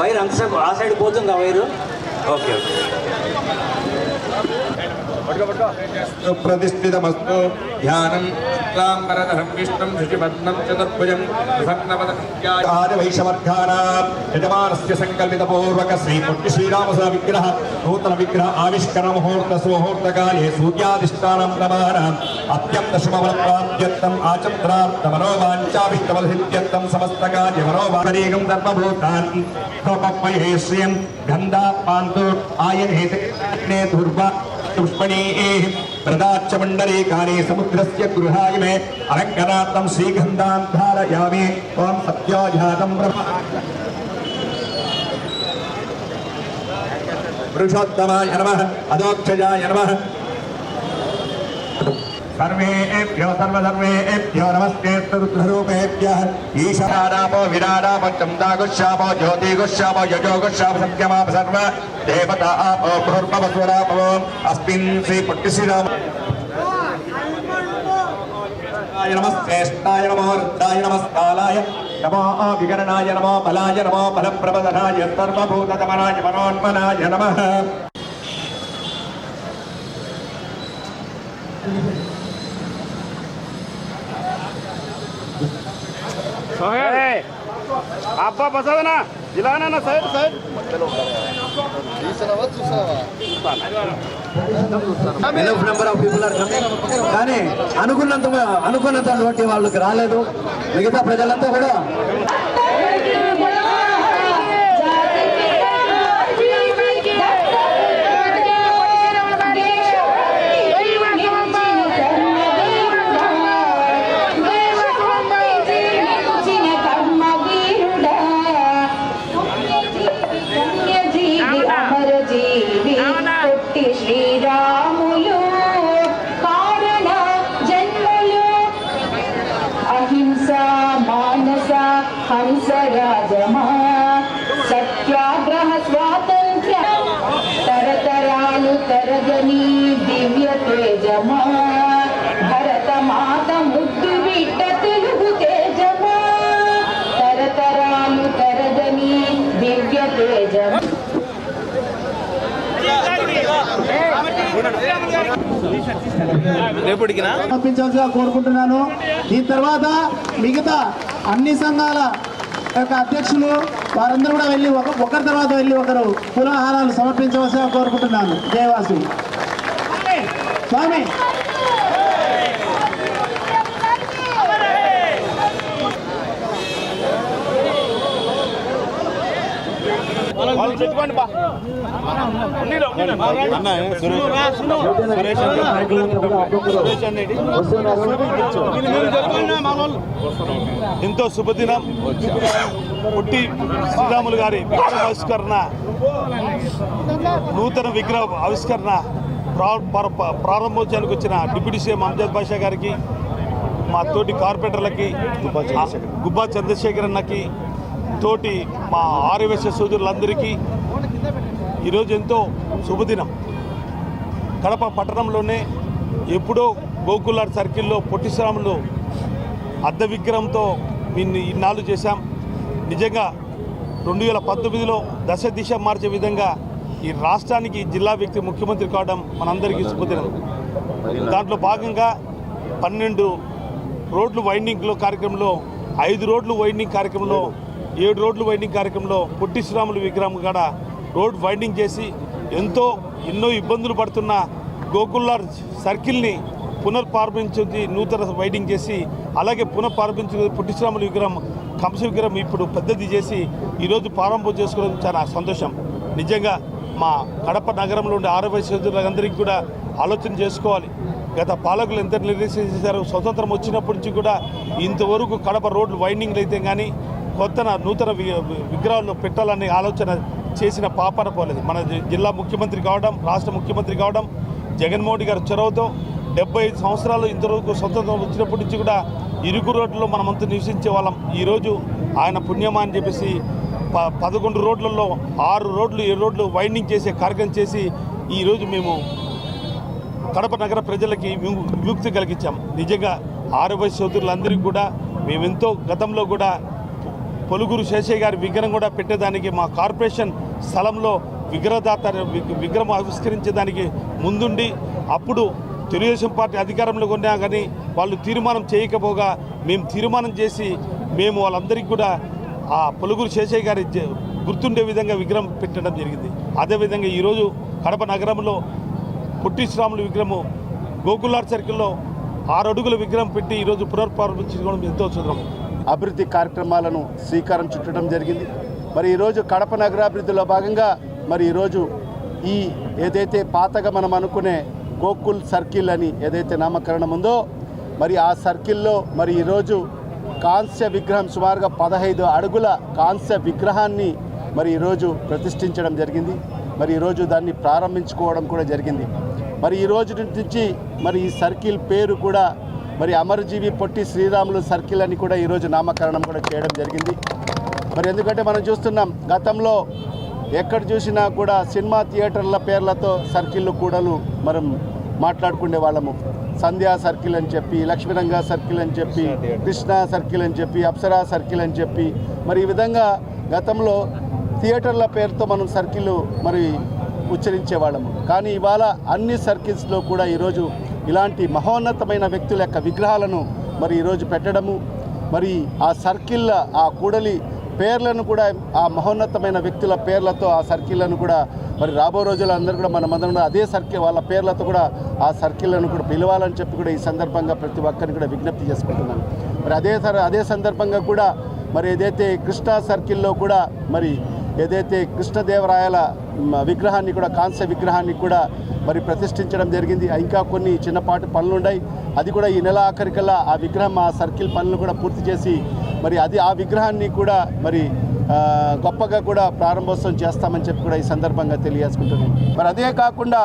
Wire అంతసేపు ఆ side పోతుందా వైరు? Okay okay. ప్రతిష్ఠితమస్తు ధ్యానం శుక్లాంబరధరం విష్ణుం శశిపద్మం చతుర్భుజం వైషవర్గానాం యజమానస్య సంకల్పితపూర్వక శ్రీ పొట్టి శ్రీరామస విగ్రహ నూతన విగ్రహ ఆవిష్కరణ ముహూర్త సుముహూర్తకాలే సూర్యాధిష్టానం ప్రమాణం. అత్యంత पुष्पणे प्रदाच मंडले काले समुद्र से गृहाय मे अलङ्करात्मं श्रीगंधा धारयामि मे ओं ब्रह्म। पुरुषोत्तमाय नमः, अदोक्षजाय नमः। सर्वेभ्यो सर्वसर्वेभ्यो नमस्ते रुद्ररूपेभ्यः ईशानामो विराडामो चन्दागुश्यामो ज्योतिगुश्यामो यजोगुश्यामो सत्यमाप सर्व। देवता आपो अस्मिन् श्रीपुट्टिश्रीराम। नमस्तेष्टाय नमो हृदाय नमस्कालाय। नमो विगणनाय नमो बलाय, नमो बलप्रबधनाय सर्वभूतदमनाय मनोन्मनाय नमः। అబ్బా బసదనా ఇలానా side side. Number of people are coming కానీ అనుకున్నంత అనుకున్నంత వాళ్ళకి రాలేదు. మిగతా ప్రజలంతా కూడా శ్రీరాములు కారణ జన్మలు. అహింస మానస హంస రాజమా సత్యాగ్రహ స్వాతంత్ర్య తరతరాలు తరగని దివ్య తేజమా. పంపించాల్సిగా కోరుకుంటున్నాను. దీని తర్వాత మిగతా అన్ని సంఘాల యొక్క అధ్యక్షులు వారందరూ కూడా వెళ్ళి ఒక ఒకరి తర్వాత వెళ్ళి ఒకరు పులహారాలు సమర్పించవలసిగా కోరుకుంటున్నాను. జయవాసు. స్వామి ఎంతో శుభదినం. పుట్టి శ్రీరాములు గారి ఆవిష్కరణ నూతన విగ్రహ ఆవిష్కరణ ప్రా- ప్రారంభోత్సవానికి వచ్చిన డిప్యూటీ సీఎం అంజద్ బాషా గారికి మా తోటి కార్పొరేటర్లకి గుబ్బా చంద్రశేఖర్ అన్నకి తోటి మా ఆర్యవేశ సోదరులందరికీ ఈరోజు ఎంతో శుభదినం. కడప పట్టణంలోనే ఎప్పుడో గోకులార్ సర్కిల్లో పొట్టిశ్రాములు అద్ద విగ్రహంతో దీన్ని ఇన్నాళ్ళు చేశాం. నిజంగా రెండు వేల పంతొమ్మిదిలో దశ దిశ మార్చే విధంగా ఈ రాష్ట్రానికి జిల్లా వ్యక్తి ముఖ్యమంత్రి కావడం మనందరికీ శుభదినం. దాంట్లో భాగంగా పన్నెండు రోడ్లు వైండింగ్లో కార్యక్రమంలో ఐదు రోడ్లు వైండింగ్ కార్యక్రమంలో ఏడు రోడ్లు వైండింగ్ కార్యక్రమంలో పొట్టి శ్రీరాములు విగ్రహం కాడ రోడ్ వైండింగ్ చేసి ఎంతో ఎన్నో ఇబ్బందులు పడుతున్న గోకుల్లార్ సర్కిల్ని పునర్ప్రారంభించి నూతన వైడింగ్ చేసి అలాగే పునఃప్రారంభించిన పుట్టిశ్రాములు విగ్రహం కంస విగ్రహం ఇప్పుడు పెద్దది చేసి ఈరోజు ప్రారంభం చేసుకోవడం చాలా సంతోషం. నిజంగా మా కడప నగరంలో ఉండే ఆరోగ్య సోదరులందరికీ కూడా ఆలోచన చేసుకోవాలి. గత పాలకులు ఎంత నిర్దేశం చేశారు స్వతంత్రం వచ్చినప్పటి నుంచి కూడా ఇంతవరకు కడప రోడ్లు వైండింగ్లు అయితే కానీ కొత్త నూతన వి- విగ్రహాలు పెట్టాలనే ఆలోచన చేసిన పాపన పోలేదు. మన జిల్లా ముఖ్యమంత్రి కావడం రాష్ట్ర ముఖ్యమంత్రి కావడం జగన్మోహన్ గారి చొరవతో డెబ్బై ఐదు సంవత్సరాలు ఇంతవరకు స్వతంత్రం వచ్చినప్పటి నుంచి కూడా ఇరుకు రోడ్లలో మనమంతా నివసించే వాళ్ళం. ఈరోజు ఆయన పుణ్యమా అని చెప్పేసి ప పదకొండు రోడ్లలో ఆరు రోడ్లు ఏడు రోడ్లు వైండింగ్ చేసే కార్యక్రమం చేసి ఈరోజు మేము కడప నగర ప్రజలకి విముక్తి కలిగించాం. నిజంగా ఆరోగ్య సోదరులందరికీ కూడా మేమెంతో గతంలో కూడా పొలుగురు శేషయ్య గారి విగ్రహం కూడా పెట్టేదానికి మా కార్పొరేషన్ స్థలంలో విగ్రహదాత విగ్రహం ఆవిష్కరించేదానికి ముందుండి అప్పుడు తెలుగుదేశం పార్టీ అధికారంలో ఉన్నా కానీ వాళ్ళు తీర్మానం చేయకపోగా మేము తీర్మానం చేసి మేము వాళ్ళందరికీ కూడా ఆ పొలుగురు శేషయ్య గారి గుర్తుండే విధంగా విగ్రహం పెట్టడం జరిగింది. అదేవిధంగా ఈరోజు కడప నగరంలో పొట్టి శ్రాముల విగ్రహము గోకులార్ సర్కిల్లో ఆరు అడుగుల విగ్రహం పెట్టి ఈరోజు పునర్ప్రారంభించుకోవడం ఎంతో చూద్దాం అభివృద్ధి కార్యక్రమాలను శ్రీకారం చుట్టడం జరిగింది. మరి ఈరోజు కడప నగరాభివృద్ధిలో భాగంగా మరి ఈరోజు ఈ ఏదైతే పాతగా మనం అనుకునే గోకుల్ సర్కిల్ అని ఏదైతే నామకరణం ఉందో మరి ఆ సర్కిల్లో మరి ఈరోజు కాంస్య విగ్రహం సుమారుగా పదహైదు అడుగుల కాంస్య విగ్రహాన్ని మరి ఈరోజు ప్రతిష్ఠించడం జరిగింది. మరి ఈరోజు దాన్ని ప్రారంభించుకోవడం కూడా జరిగింది. మరి ఈ రోజు నుంచి మరి ఈ సర్కిల్ పేరు కూడా మరి అమరజీవి పొట్టి శ్రీరాములు సర్కిల్ అని కూడా ఈరోజు నామకరణం కూడా చేయడం జరిగింది. మరి ఎందుకంటే మనం చూస్తున్నాం గతంలో ఎక్కడ చూసినా కూడా సినిమా థియేటర్ల పేర్లతో సర్కిళ్ళు కూడలు మనం మాట్లాడుకునే వాళ్ళము. సంధ్యా సర్కిల్ అని చెప్పి లక్ష్మీరంగ సర్కిల్ అని చెప్పి కృష్ణా సర్కిల్ అని చెప్పి అప్సరా సర్కిల్ అని చెప్పి మరి ఈ విధంగా గతంలో థియేటర్ల పేరుతో మనం సర్కిల్ మరి ఉచ్చరించే వాళ్ళము. కానీ ఇవాళ అన్ని సర్కిల్స్లో కూడా ఈరోజు ఇలాంటి మహోన్నతమైన వ్యక్తుల యొక్క విగ్రహాలను మరి ఈరోజు పెట్టడము మరి ఆ సర్కిల్ల ఆ కూడలి పేర్లను కూడా ఆ మహోన్నతమైన వ్యక్తుల పేర్లతో ఆ సర్కిళ్ళను కూడా మరి రాబో రోజుల్లో అందరూ కూడా మన మందరం అదే సర్కిల్ వాళ్ళ పేర్లతో కూడా ఆ సర్కిళ్ళను కూడా పిలవాలని చెప్పి కూడా ఈ సందర్భంగా ప్రతి ఒక్కరిని కూడా విజ్ఞప్తి చేసుకుంటున్నాను. మరి అదే అదే సందర్భంగా కూడా మరి ఏదైతే కృష్ణా సర్కిల్లో కూడా మరి ఏదైతే కృష్ణదేవరాయల విగ్రహాన్ని కూడా కాంస్య విగ్రహాన్ని కూడా మరి ప్రతిష్ఠించడం జరిగింది. ఇంకా కొన్ని చిన్నపాటి పనులు ఉన్నాయి. అది కూడా ఈ నెల ఆఖరికల్లా ఆ విగ్రహం ఆ సర్కిల్ పనులు కూడా పూర్తి చేసి మరి అది ఆ విగ్రహాన్ని కూడా మరి గొప్పగా కూడా ప్రారంభోత్సవం చేస్తామని చెప్పి కూడా ఈ సందర్భంగా తెలియజేసుకుంటున్నాను మరి అదే కాకుండా